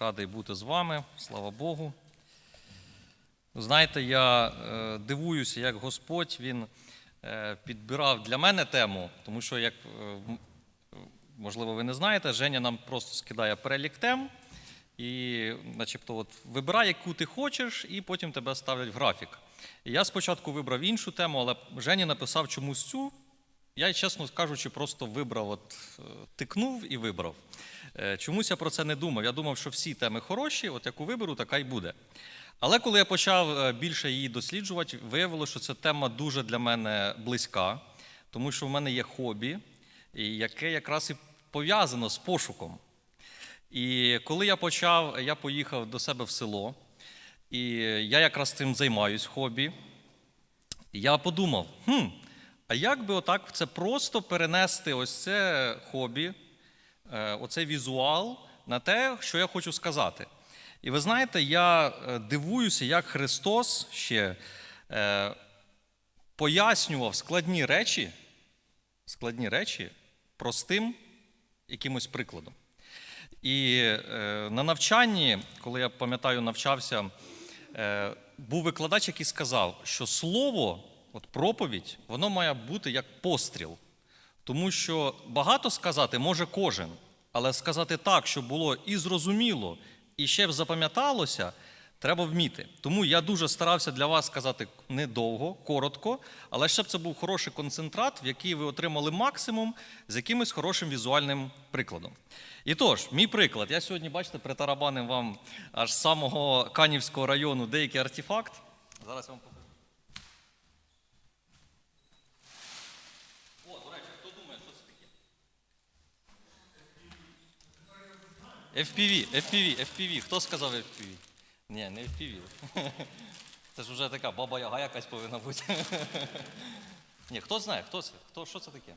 Радий бути з вами, слава Богу. Знаєте, я е, дивуюся, як Господь Він е, підбирав для мене тему, тому що, як е, можливо, ви не знаєте, Женя нам просто скидає перелік тем і, начебто, от, вибирай, яку ти хочеш, і потім тебе ставлять в графік. Я спочатку вибрав іншу тему, але Женя написав чомусь цю. Я, чесно кажучи, просто вибрав, от, е, тикнув і вибрав. Е, Чомусь я про це не думав. Я думав, що всі теми хороші, от яку виберу, така й буде. Але коли я почав е, більше її досліджувати, виявилося, що ця тема дуже для мене близька, тому що в мене є хобі, яке якраз і пов'язано з пошуком. І коли я почав, я поїхав до себе в село, і я якраз цим займаюсь хобі. Я подумав, хм, а як би отак це просто перенести ось це хобі, е, оцей візуал на те, що я хочу сказати. І ви знаєте, я е, дивуюся, як Христос ще е, пояснював складні речі, складні речі простим якимось прикладом. І на навчанні, коли я пам'ятаю, навчався, був викладач, який сказав, що слово, от проповідь, воно має бути як постріл. Тому що багато сказати може кожен, але сказати так, щоб було і зрозуміло, і ще б запам'яталося, треба вміти. Тому я дуже старався для вас сказати недовго, коротко, але щоб це був хороший концентрат, в який ви отримали максимум з якимось хорошим візуальним прикладом. І тож, мій приклад. Я сьогодні, бачите, притарабанив вам аж з самого Канівського району деякий артефакт. Зараз я вам покажу. О, до речі, хто думає, що це таке? FPV, FPV, FPV. Хто сказав FPV? Ні, не FPV. Це ж вже така баба яга якась повинна бути. Ні, хто знає, хто це? Хто, що це таке?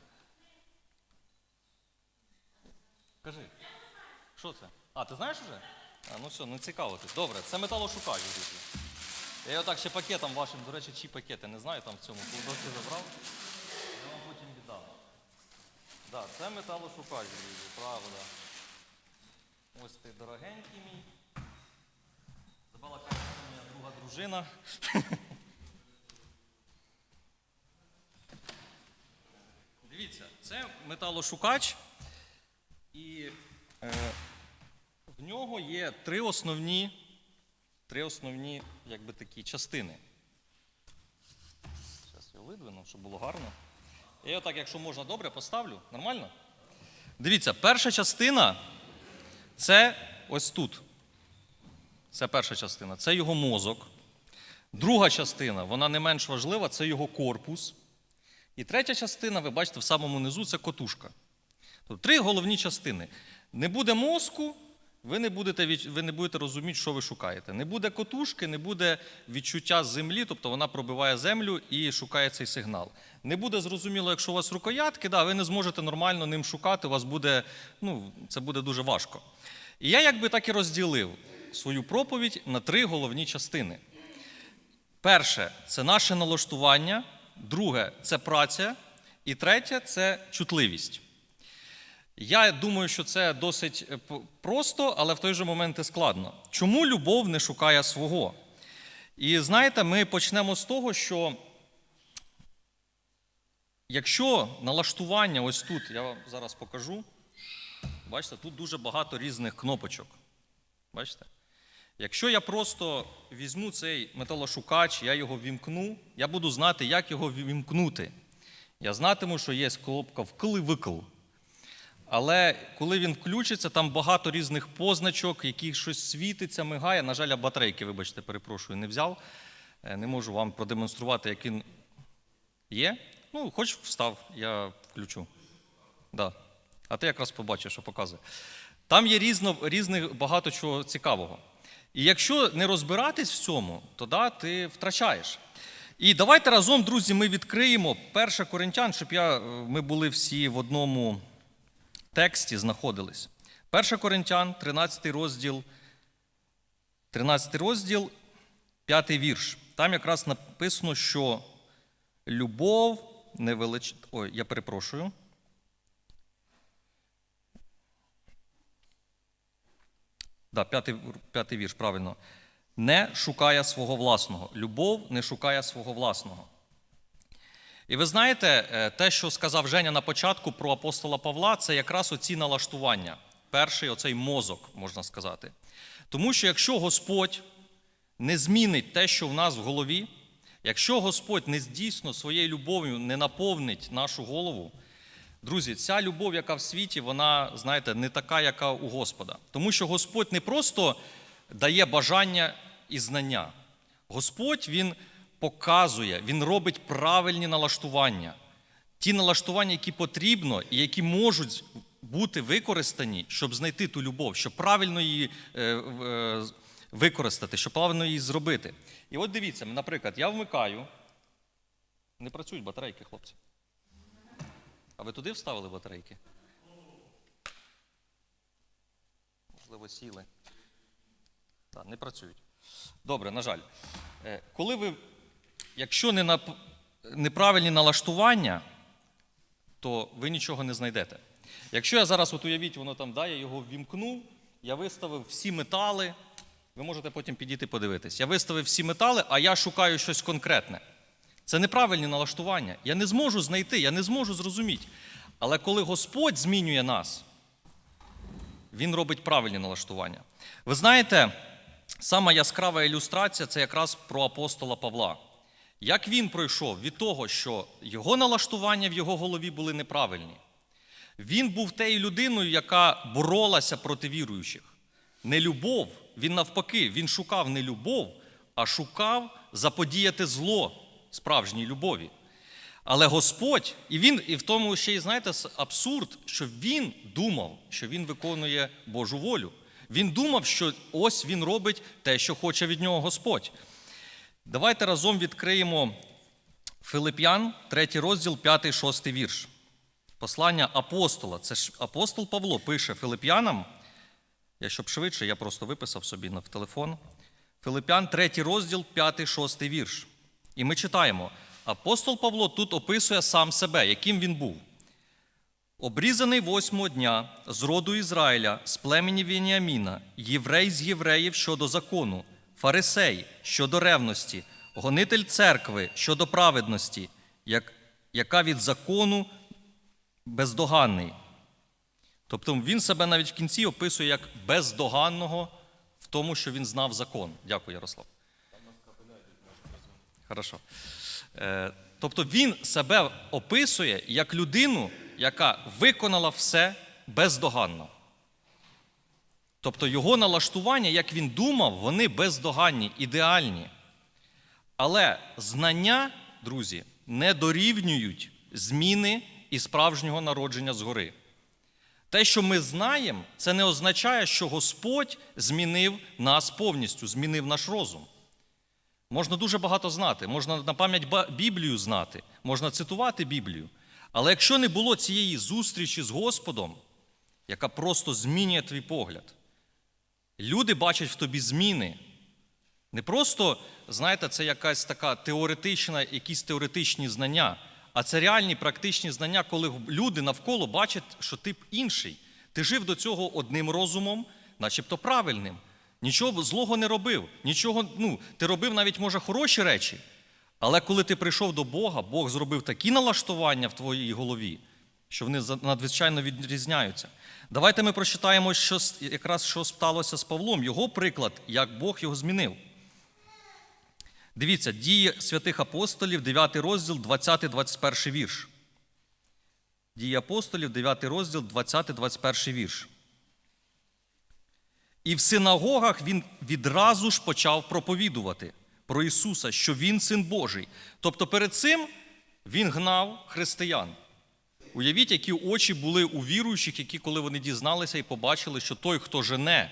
Кажи. Що це? А, ти знаєш вже? А, ну все, не цікаво ти. Добре, це металошукач, друзі. Я його так ще пакетом вашим, до речі, чі пакети, не знаю там в цьому кулдоці забрав. Я вам потім віддам. Так, да, це металошукач, друзі, правда. Ось ти дорогенький мій. Забала каже, моя друга дружина. Дивіться, це металошукач, і е, в нього є три основні, три основні якби такі частини. Зараз його видвину, щоб було гарно. Я так, якщо можна, добре, поставлю. Нормально? Дивіться, перша частина це ось тут. Це перша частина. Це його мозок. Друга частина, вона не менш важлива, це його корпус. І третя частина, ви бачите, в самому низу це котушка. Тобто три головні частини. Не буде мозку, ви не будете, ви не будете розуміти, що ви шукаєте. Не буде котушки, не буде відчуття землі, тобто вона пробиває землю і шукає цей сигнал. Не буде зрозуміло, якщо у вас рукоятки, да, ви не зможете нормально ним шукати, у вас буде, ну, це буде дуже важко. І я якби так і розділив свою проповідь на три головні частини. Перше це наше налаштування, друге це праця, і третє це чутливість. Я думаю, що це досить е, просто, але в той же момент і складно. Чому любов не шукає свого? І знаєте, ми почнемо з того, що якщо налаштування ось тут, я вам зараз покажу, бачите, тут дуже багато різних кнопочок. Бачите? Якщо я просто візьму цей металошукач, я його вімкну, я буду знати, як його вімкнути. Я знатиму, що є кнопка вкл-викл. Але коли він включиться, там багато різних позначок, які щось світиться, мигає. На жаль, я батарейки, вибачте, перепрошую, не взяв. Е, Не можу вам продемонструвати, як він є. Ну, хоч встав, я включу. Да. А ти якраз побачиш, що показує. Там є різно, різних багато чого цікавого. І якщо не розбиратись в цьому, то да, ти втрачаєш. І давайте разом, друзі, ми відкриємо 1 Коринтян, щоб я, е, ми були всі в одному тексті знаходились. 1 Коринтян, 13 розділ, 13 розділ, 5 вірш. Там якраз написано, що любов не велич... Ой, я перепрошую. Да, п'ятий, п'ятий вірш, правильно. Не шукає свого власного. Любов не шукає свого власного. І ви знаєте, е, те, що сказав Женя на початку про апостола Павла, це якраз оці налаштування. Перший оцей мозок, можна сказати. Тому що якщо Господь не змінить те, що в нас в голові, якщо Господь не здійсно своєю любов'ю не наповнить нашу голову, друзі, ця любов, яка в світі, вона, знаєте, не така, яка у Господа. Тому що Господь не просто дає бажання і знання. Господь Він показує, Він робить правильні налаштування. Ті налаштування, які потрібно і які можуть бути використані, щоб знайти ту любов, щоб правильно її е, е, використати, щоб правильно її зробити. І от дивіться, наприклад, я вмикаю. Не працюють батарейки, хлопці. А ви туди вставили батарейки? Можливо, сіли. Так, не працюють. Добре, на жаль. Е, Коли ви, якщо не на неправильні налаштування, то ви нічого не знайдете. Якщо я зараз, от уявіть, воно там, да, я його ввімкнув, я виставив всі метали, ви можете потім підійти подивитись. Я виставив всі метали, а я шукаю щось конкретне. Це неправильні налаштування. Я не зможу знайти, я не зможу зрозуміти. Але коли Господь змінює нас, Він робить правильні налаштування. Ви знаєте, сама яскрава ілюстрація це якраз про апостола Павла. Як він пройшов від того, що його налаштування в його голові були неправильні. Він був тією людиною, яка боролася проти віруючих. Не любов, він навпаки, він шукав не любов, а шукав заподіяти зло справжній любові. Але Господь, і він, і в тому ще й знаєте, абсурд, що він думав, що він виконує Божу волю. Він думав, що ось він робить те, що хоче від нього Господь. Давайте разом відкриємо Филип'ян, 3 розділ, 5-6 вірш. Послання апостола. Це ж апостол Павло пише Филип'янам. Я щоб швидше, я просто виписав собі на телефон. Филип'ян, 3 розділ, 5-6 вірш. І ми читаємо: апостол Павло тут описує сам себе, яким він був. Обрізаний восьмого дня з роду Ізраїля, з племені Веніаміна, єврей з євреїв щодо закону, фарисей щодо ревності, гонитель церкви щодо праведності, як, яка від закону бездоганний. Тобто він себе навіть в кінці описує як бездоганного в тому, що він знав закон. Дякую, Ярослав. Хорошо. Е, Тобто він себе описує як людину, яка виконала все бездоганно. Тобто його налаштування, як він думав, вони бездоганні, ідеальні. Але знання, друзі, не дорівнюють зміни і справжнього народження згори. Те, що ми знаємо, це не означає, що Господь змінив нас повністю, змінив наш розум. Можна дуже багато знати, можна на пам'ять Біблію знати, можна цитувати Біблію. Але якщо не було цієї зустрічі з Господом, яка просто змінює твій погляд, люди бачать в тобі зміни. Не просто, знаєте, це якась така теоретична, якісь теоретичні знання, а це реальні практичні знання, коли люди навколо бачать, що ти інший. Ти жив до цього одним розумом, начебто правильним. Нічого злого не робив, нічого, ну, ти робив навіть, може, хороші речі. Але коли ти прийшов до Бога, Бог зробив такі налаштування в твоїй голові, що вони надзвичайно відрізняються. Давайте ми прочитаємо, що, якраз що сталося з Павлом, його приклад, як Бог його змінив. Дивіться, дії святих апостолів, 9 розділ, 20-21 вірш. Дії апостолів, 9 розділ, 20-21 вірш. І в синагогах він відразу ж почав проповідувати про Ісуса, що Він син Божий. Тобто перед цим він гнав християн. Уявіть, які очі були у віруючих, які, коли вони дізналися і побачили, що той, хто жене,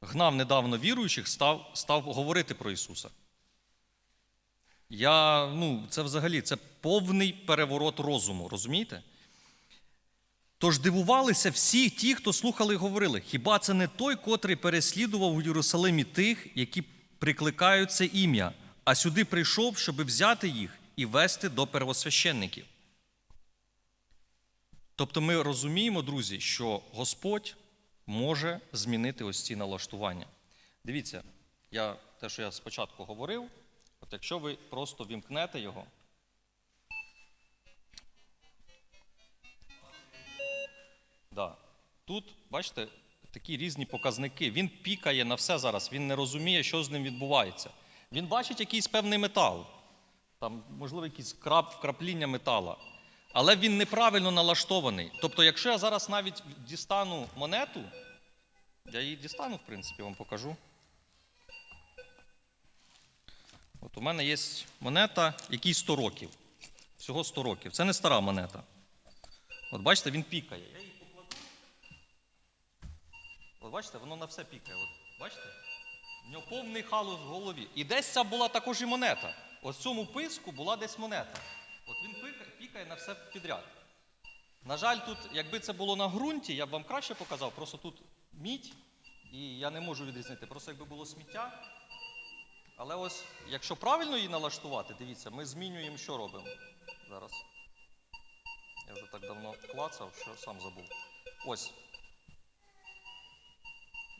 гнав недавно віруючих, став став говорити про Ісуса. Я, ну, Це взагалі це повний переворот розуму, розумієте? Тож дивувалися всі ті, хто слухали і говорили, хіба це не той, котрий переслідував у Єрусалимі тих, які прикликають це ім'я, а сюди прийшов, щоб взяти їх і вести до первосвященників. Тобто ми розуміємо, друзі, що Господь може змінити ось ці налаштування. Дивіться, я, те, що я спочатку говорив, от якщо ви просто вімкнете його. Да. Тут, бачите, такі різні показники. Він пікає на все зараз, він не розуміє, що з ним відбувається. Він бачить якийсь певний метал, там, можливо, якийсь крап, вкрапління метала. Але він неправильно налаштований. Тобто, якщо я зараз навіть дістану монету, я її дістану, в принципі, вам покажу. От у мене є монета, якій 100 років. Всього 100 років. Це не стара монета. От бачите, він пікає. Я її покладу. От бачите, воно на все пікає. От, бачите? В нього повний халус в голові. І десь ця була також і монета. От в цьому писку була десь монета. Пікає на все підряд. На жаль, тут, якби це було на ґрунті, я б вам краще показав, просто тут мідь, і я не можу відрізнити. Просто якби було сміття. Але ось, якщо правильно її налаштувати, дивіться, ми змінюємо, що робимо зараз. Я вже так давно клацав, що сам забув. Ось.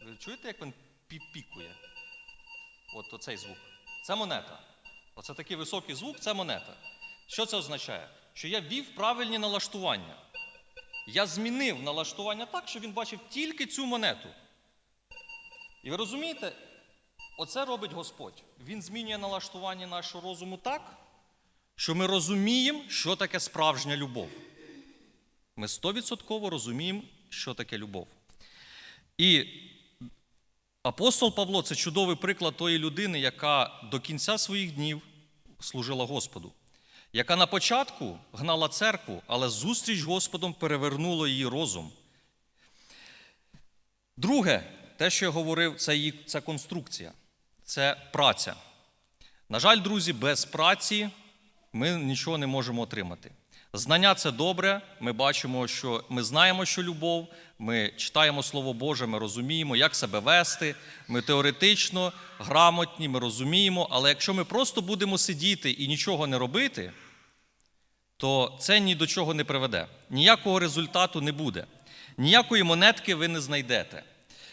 Ви чуєте, як він пі- пікує? От оцей звук. Це монета. Оце такий високий звук це монета. Що це означає? Що я ввів правильні налаштування. Я змінив налаштування так, що він бачив тільки цю монету. І ви розумієте, оце робить Господь. Він змінює налаштування нашого розуму так, що ми розуміємо, що таке справжня любов. Ми стовідсотково розуміємо, що таке любов. І апостол Павло це чудовий приклад тої людини, яка до кінця своїх днів служила Господу, яка на початку гнала церкву, але зустріч Господом перевернула її розум. Друге, те, що я говорив, це, її, це конструкція, це праця. На жаль, друзі, без праці ми нічого не можемо отримати. Знання це добре. Ми бачимо, що ми знаємо, що любов, ми читаємо Слово Боже, ми розуміємо, як себе вести. Ми теоретично грамотні, ми розуміємо, але якщо ми просто будемо сидіти і нічого не робити, то це ні до чого не приведе. Ніякого результату не буде. Ніякої монетки ви не знайдете.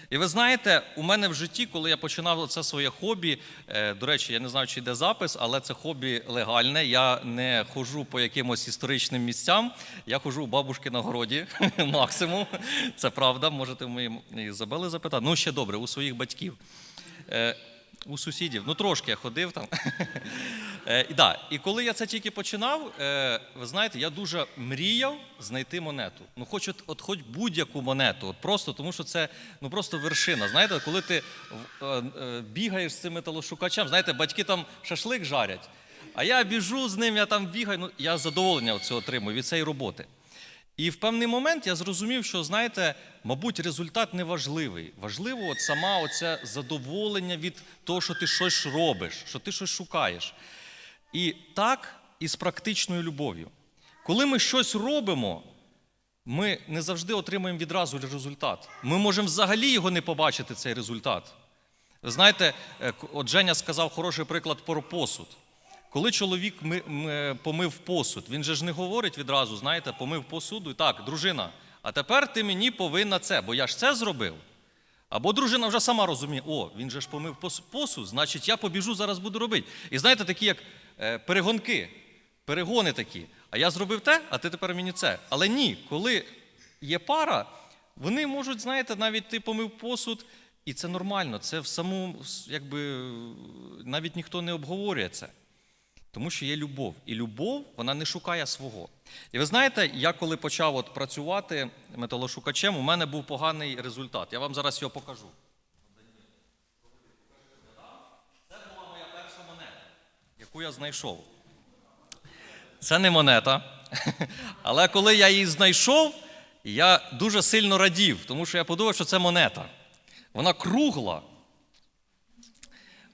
І ви знаєте, у мене в житті, коли я починав це своє хобі, е, до речі, я не знаю, чи йде запис, але це хобі легальне. Я не ходжу по якимось історичним місцям. Я ходжу у бабушки на городі, максимум. Це правда, можете в Ізабели запитати. Ну, ще добре, у своїх батьків. Е, У сусідів, ну трошки я ходив там. Е, і, да, і коли я це тільки починав, е, ви знаєте, я дуже мріяв знайти монету. Ну, хоч от, от хоч будь-яку монету, от просто тому що це ну просто вершина. Знаєте, коли ти е, бігаєш з цим металошукачем, знаєте, батьки там шашлик жарять, а я біжу з ним, я там бігаю. Ну я задоволення цього отримую від цієї роботи. І в певний момент я зрозумів, що знаєте, мабуть, результат не важливий. Важливо от сама оце задоволення від того, що ти щось робиш, що ти щось шукаєш. І так і з практичною любов'ю. Коли ми щось робимо, ми не завжди отримуємо відразу результат. Ми можемо взагалі його не побачити, цей результат. Ви знаєте, е, от Женя сказав хороший приклад про посуд. Коли чоловік ми, ми- помив посуд, він же ж не говорить відразу, знаєте, помив посуду і так, дружина, а тепер ти мені повинна це, бо я ж це зробив. Або дружина вже сама розуміє, о, він же ж помив посуд, значить я побіжу, зараз буду робити. І знаєте, такі як перегонки, перегони такі. А я зробив те, а ти тепер мені це. Але ні, коли є пара, вони можуть, знаєте, навіть ти помив посуд, і це нормально. Це в самому, якби навіть ніхто не обговорює це. Тому що є любов. І любов, вона не шукає свого. І ви знаєте, я коли почав от працювати металошукачем, у мене був поганий результат. Я вам зараз його покажу. Це була моя перша монета, яку я знайшов. Це не монета. Але коли я її знайшов, я дуже сильно радів, тому що я подумав, що це монета. Вона кругла.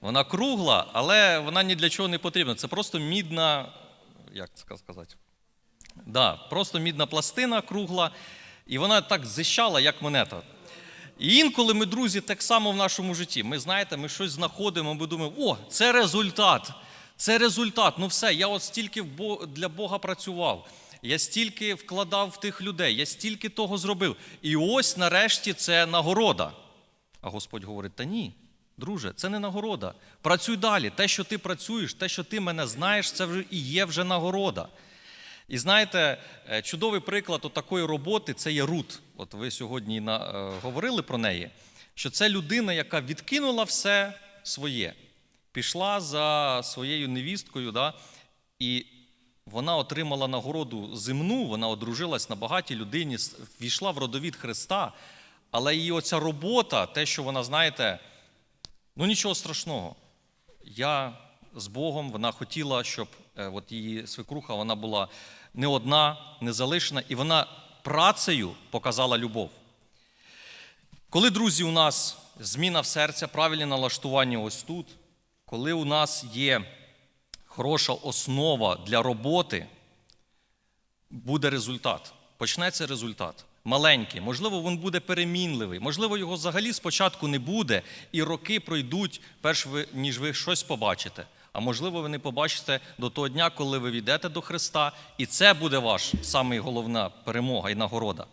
Вона кругла, але вона ні для чого не потрібна. Це просто мідна, як це сказати? Да, просто мідна пластина кругла, і вона так зищала, як монета. І інколи ми, друзі, так само в нашому житті. Ми знаєте, ми щось знаходимо, ми думаємо, о, це результат. Це результат. Ну все, я от стільки для Бога працював. я стільки вкладав в тих людей, я стільки того зробив. І ось нарешті це нагорода. А Господь говорить: та ні, друже, це не нагорода. Працюй далі. Те, що ти працюєш, те, що ти мене знаєш, це вже і є вже нагорода. І знаєте, е, чудовий приклад такої роботи це є Рут. От ви сьогодні е, говорили про неї, що це людина, яка відкинула все своє, пішла за своєю невісткою, да, і вона отримала нагороду земну, вона одружилась на багатій людині, ввійшла в родовід Христа. Але її оця робота, те, що вона, знаєте, ну нічого страшного. Я з Богом, вона хотіла, щоб е, от її свекруха вона була не одна, не залишена, і вона працею показала любов. Коли, друзі, у нас зміна в серця, правильне налаштування ось тут, коли у нас є хороша основа для роботи, буде результат. Почнеться результат. Маленький, можливо, він буде перемінливий, можливо, його взагалі спочатку не буде, і роки пройдуть, перш ви, ніж ви щось побачите. А можливо, ви не побачите до того дня, коли ви війдете до Христа, і це буде ваш головна перемога і нагорода.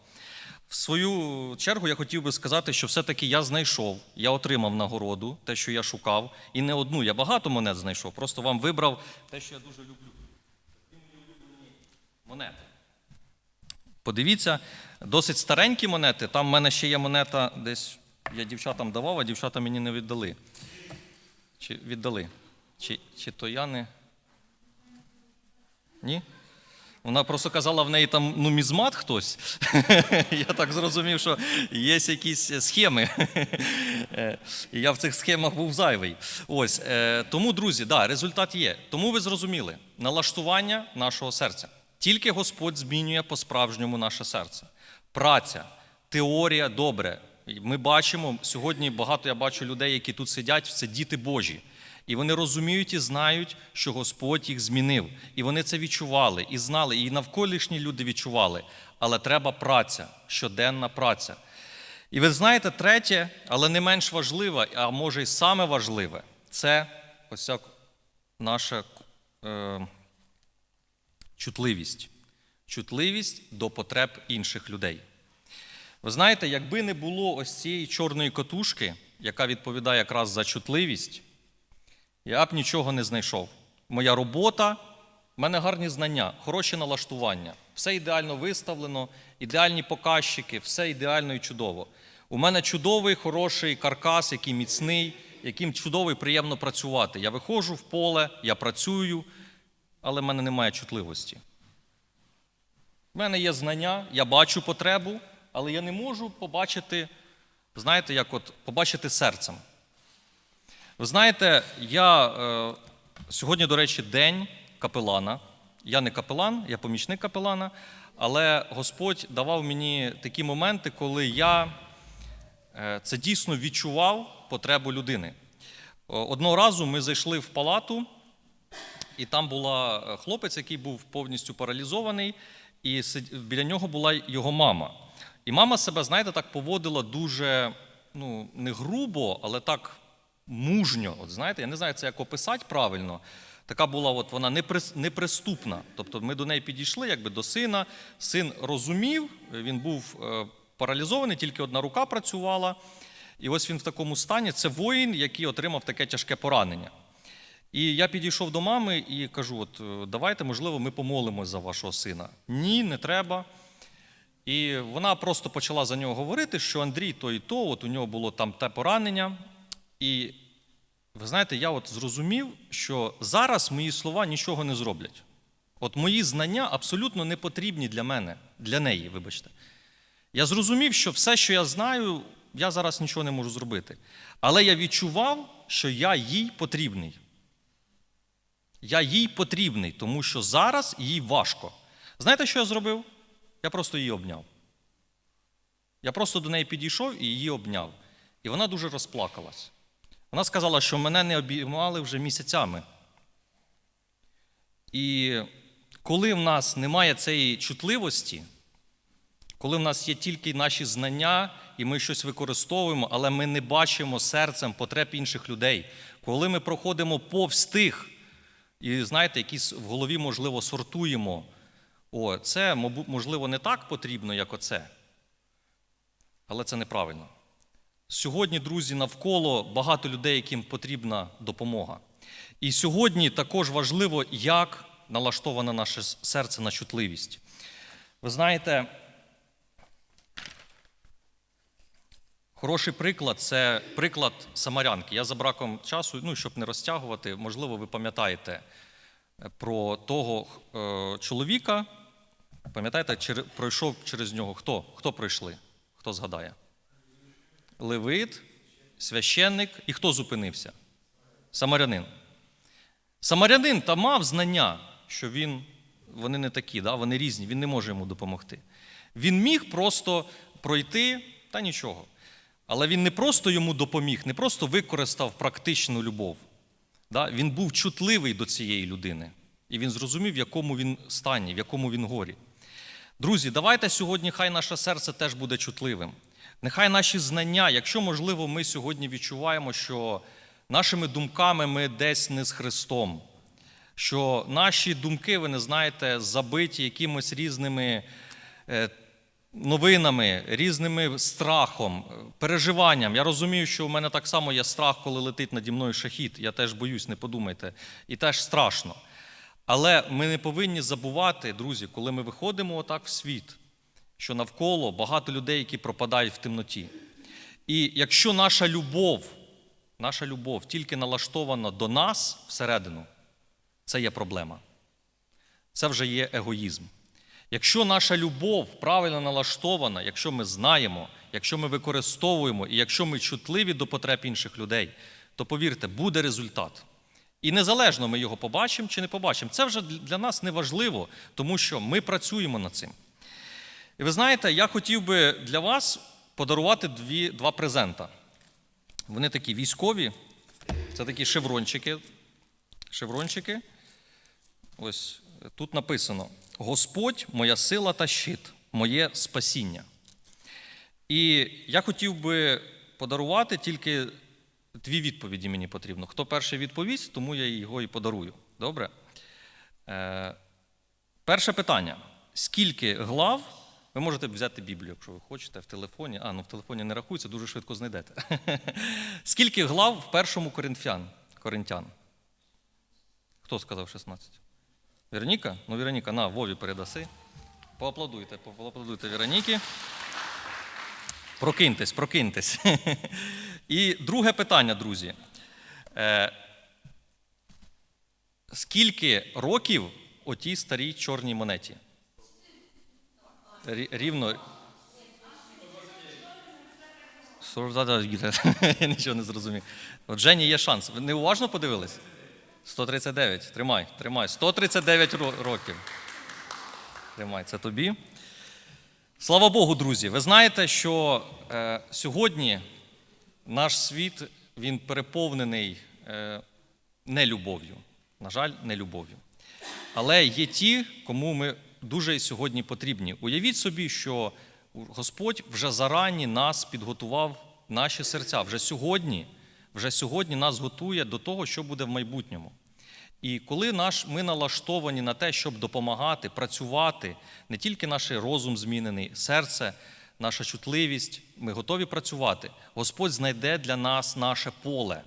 В свою чергу я хотів би сказати, що все-таки я знайшов, я отримав нагороду, те, що я шукав, і не одну, я багато монет знайшов, просто вам вибрав те, що я дуже люблю. Монети. Подивіться, досить старенькі монети. Там в мене ще є монета, десь я дівчатам давав, а дівчата мені не віддали. Чи віддали? Чи, чи то я не. Ні? Вона просто казала, в неї там нумізмат хтось. Я так зрозумів, що є якісь схеми. Е, я в цих схемах був зайвий. Ось е, тому, друзі, да, результат є. Тому ви зрозуміли налаштування нашого серця. Тільки Господь змінює по-справжньому наше серце. Праця, теорія добре. Ми бачимо сьогодні багато я бачу людей, які тут сидять, це діти Божі. І вони розуміють і знають, що Господь їх змінив. І вони це відчували, і знали, і навколишні люди відчували. Але треба праця, щоденна праця. І ви знаєте, третє, але не менш важливе, а може й саме важливе, це ось наша е, чутливість. Чутливість до потреб інших людей. Ви знаєте, якби не було ось цієї чорної котушки, яка відповідає якраз за чутливість, я б нічого не знайшов. Моя робота, в мене гарні знання, хороші налаштування, все ідеально виставлено, ідеальні показчики, все ідеально і чудово. У мене чудовий, хороший каркас, який міцний, яким чудово і приємно працювати. Я виходжу в поле, я працюю, але в мене немає чутливості. У мене є знання, я бачу потребу, але я не можу побачити, знаєте, як от побачити серцем. Ви знаєте, я е, сьогодні, до речі, день капелана. Я не капелан, я помічник капелана, але Господь давав мені такі моменти, коли я е, це дійсно відчував потребу людини. Одного разу ми зайшли в палату, і там була е, хлопець, який був повністю паралізований, і біля нього була його мама. І мама себе, знаєте, так поводила дуже ну, не грубо, але так мужньо. От знаєте, я не знаю, це як описати правильно. Така була, от вона неприступна. Тобто ми до неї підійшли, якби до сина. Син розумів, він був е, паралізований, тільки одна рука працювала. І ось він в такому стані. Це воїн, який отримав таке тяжке поранення. І я підійшов до мами і кажу: от е, давайте, можливо, ми помолимось за вашого сина. Ні, не треба. І вона просто почала за нього говорити, що Андрій то і то, от у нього було там те поранення. І ви знаєте, я от зрозумів, що зараз мої слова нічого не зроблять. От мої знання абсолютно не потрібні для мене, для неї, вибачте. Я зрозумів, що все, що я знаю, я зараз нічого не можу зробити. Але я відчував, що я їй потрібний. Я їй потрібний, тому що зараз їй важко. Знаєте, що я зробив? Я просто її обняв. Я просто до неї підійшов і її обняв. І вона дуже розплакалась. Вона сказала, що мене не обіймали вже місяцями. І коли в нас немає цієї чутливості, коли в нас є тільки наші знання, і ми щось використовуємо, але ми не бачимо серцем потреб інших людей, коли ми проходимо повз тих, і знаєте, якісь в голові, можливо, сортуємо О, це, можливо, не так потрібно, як оце. Але це неправильно. Сьогодні, друзі, навколо багато людей, яким потрібна допомога. І сьогодні також важливо, як налаштоване наше серце на чутливість. Ви знаєте, хороший приклад це приклад самарянки. Я за браком часу, ну, щоб не розтягувати, можливо, ви пам'ятаєте е, про того е, чоловіка. Пам'ятаєте, чер- пройшов через нього хто? Хто пройшли? Хто згадає? Левит, священник і хто зупинився? Самарянин. Самарянин та мав знання, що він, вони не такі, да? вони різні, він не може йому допомогти. Він міг просто пройти та нічого. Але він не просто йому допоміг, не просто використав практичну любов. Да? Він був чутливий до цієї людини. І він зрозумів, в якому він стані, в якому він горі. Друзі, давайте сьогодні хай наше серце теж буде чутливим. Нехай наші знання, якщо можливо, ми сьогодні відчуваємо, що нашими думками ми десь не з Христом, що наші думки, ви не знаєте, забиті якимось різними е, новинами, різними страхом, переживанням. Я розумію, що у мене так само є страх, коли летить наді мною шахіт. Я теж боюсь, не подумайте. І теж страшно. Але ми не повинні забувати, друзі, коли ми виходимо отак в світ, що навколо багато людей, які пропадають в темноті. І якщо наша любов, наша любов тільки налаштована до нас всередину, це є проблема. Це вже є егоїзм. Якщо наша любов правильно налаштована, якщо ми знаємо, якщо ми використовуємо і якщо ми чутливі до потреб інших людей, то повірте, буде результат. І незалежно ми його побачимо чи не побачимо. Це вже для нас не важливо, тому що ми працюємо над цим. І ви знаєте, я хотів би для вас подарувати дві, два презента. Вони такі військові, це такі шеврончики. Шеврончики. Ось тут написано: Господь, моя сила та щит, моє спасіння. І я хотів би подарувати тільки дві відповіді мені потрібно. Хто перший відповість, тому я його і подарую. Добре? Е, перше питання: скільки глав? Ви можете взяти Біблію, якщо ви хочете, в телефоні. А, ну в телефоні не рахується, дуже швидко знайдете. Скільки глав в першому Коринфян? Коринтян? Хто сказав 16? Вероніка? Ну, Вероніка, на, Вові передаси. Поаплодуйте, поаплодуйте Вероніки. Прокиньтесь, прокиньтесь. І друге питання, друзі. Е, Скільки років отій старій чорній монеті? Рі- Рівно. 49. Я нічого не зрозумів. От Жені є шанс. Ви неуважно подивились? 139. Тримай, тримай. 139 років. Тримай, це тобі. Слава Богу, друзі. Ви знаєте, що е, сьогодні наш світ він переповнений е, нелюбов'ю. На жаль, нелюбов'ю. Але є ті, кому ми дуже і сьогодні потрібні. Уявіть собі, що Господь вже зарані нас підготував наші серця. Вже сьогодні, вже сьогодні нас готує до того, що буде в майбутньому. І коли наш, ми налаштовані на те, щоб допомагати, працювати, не тільки наш розум змінений, серце, наша чутливість, ми готові працювати. Господь знайде для нас наше поле,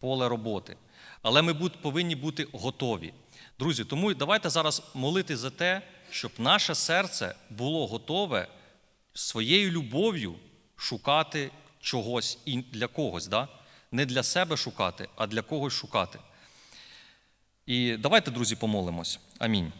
поле роботи. Але ми повинні бути готові. Друзі, тому давайте зараз молити за те, щоб наше серце було готове своєю любов'ю шукати чогось і для когось. Да? Не для себе шукати, а для когось шукати. І давайте, друзі, помолимось. Амінь.